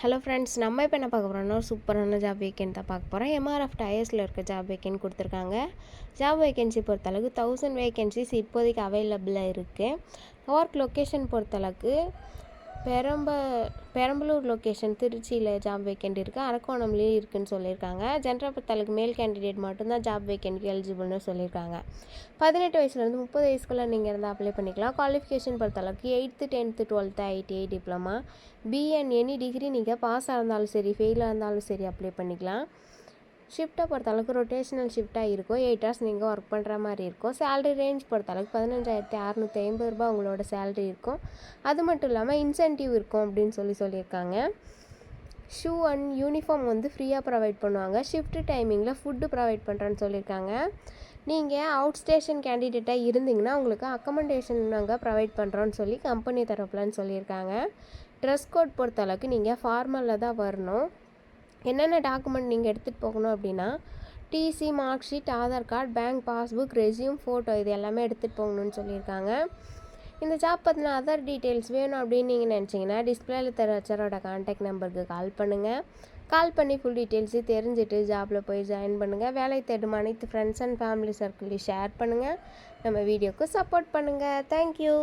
Hello friends நம்ம இப்போ என்ன பார்க்க போகிறோம்னா ஒரு சூப்பரான ஜாப் வேக்கன் தான் பார்க்க போகிறோம் எம்ஆர்எஃப் டயர்ஸில் இருக்க ஜாப் வேக்கன் கொடுத்துருக்காங்க. ஜாப் வேக்கன்சி பொறுத்தளவுக்கு தௌசண்ட் வேக்கன்சிஸ் இப்போதைக்கு அவைலபிளாக இருக்குது ஒர்க் லொக்கேஷன் பொறுத்தளவுக்கு பெரம்ப பெரம்பலூர் லொக்கேஷன் திருச்சியில் ஜாப் வேக்கண்ட் இருக்குது அரக்கோணம்லேயும் இருக்குதுன்னு சொல்லியிருக்காங்க. ஜென்ரல் மேல் கேண்டிடேட் மட்டும்தான் ஜாப் வேக்கண்ட்க்கு எலிஜிபிள்னு சொல்லியிருக்காங்க. பதினெட்டு வயசுலேருந்து முப்பது வயசுக்குள்ளே நீங்கள் இருந்தால் அப்ளை பண்ணிக்கலாம். குவாலிஃபிகேஷன் பொறுத்தளவுக்கு eighth tenth twelfth ITI diploma PN any degree நீங்கள் பாஸாக இருந்தாலும் சரி ஃபெயிலாக இருந்தாலும் சரி அப்ளை பண்ணிக்கலாம். ஷிஃப்ட்டை பொறுத்தளவுக்கு ரொட்டேஷனல் ஷிஃப்ட்டாக இருக்கும். எயிட் ஹவர்ஸ் நீங்கள் ஒர்க் பண்ணுற மாதிரி இருக்கும். சேலரி ரேஞ்ச் பொறுத்தளவுக்கு பதினஞ்சாயிரத்தி அறநூற்றி ஐம்பது ரூபா உங்களோட சேலரி இருக்கும். அது மட்டும் இல்லாமல் இன்சென்டிவ் இருக்கும் அப்படின்னு சொல்லி சொல்லியிருக்காங்க. ஷூ அண்ட் யூனிஃபார்ம் வந்து ஃப்ரீயாக ப்ரொவைட் பண்ணுவாங்க. ஷிஃப்ட் டைமிங்கில் ஃபுட்டு ப்ரொவைட் பண்ணுறேன்னு சொல்லியிருக்காங்க. நீங்கள் அவுட் ஸ்டேஷன் கேண்டிடேட்டாக இருந்தீங்கன்னா உங்களுக்கு அக்கமண்டேஷன் நாங்கள் ப்ரொவைட் பண்ணுறோன்னு சொல்லி கம்பெனி தரப்புலன்னு சொல்லியிருக்காங்க. ட்ரெஸ் கோட் பொறுத்தளவுக்கு நீங்கள் ஃபார்மலில் தான் வரணும். என்னென்ன டாக்குமெண்ட் நீங்கள் எடுத்துகிட்டு போகணும் அப்படின்னா TC mark sheet Aadhaar card bank passbook resume photo இது எல்லாமே எடுத்துகிட்டு போகணும்னு சொல்லியிருக்காங்க. இந்த ஜாப் பற்றின அதர் டீட்டெயில்ஸ் வேணும் அப்படின்னு நீங்கள் நினச்சிங்கன்னா டிஸ்பிளேல தர அச்சரோட கான்டாக்ட் நம்பருக்கு கால் பண்ணுங்கள் கால் பண்ணி ஃபுல் டீட்டெயில்ஸு தெரிஞ்சுட்டு ஜாப்பில் போய் ஜாயின் பண்ணுங்கள் வேலை தேடும் அனைத்து ஃப்ரெண்ட்ஸ் அண்ட் ஃபேமிலி சர்க்கிளையும் ஷேர் பண்ணுங்கள் நம்ம வீடியோக்கு சப்போர்ட் பண்ணுங்கள் தேங்க்யூ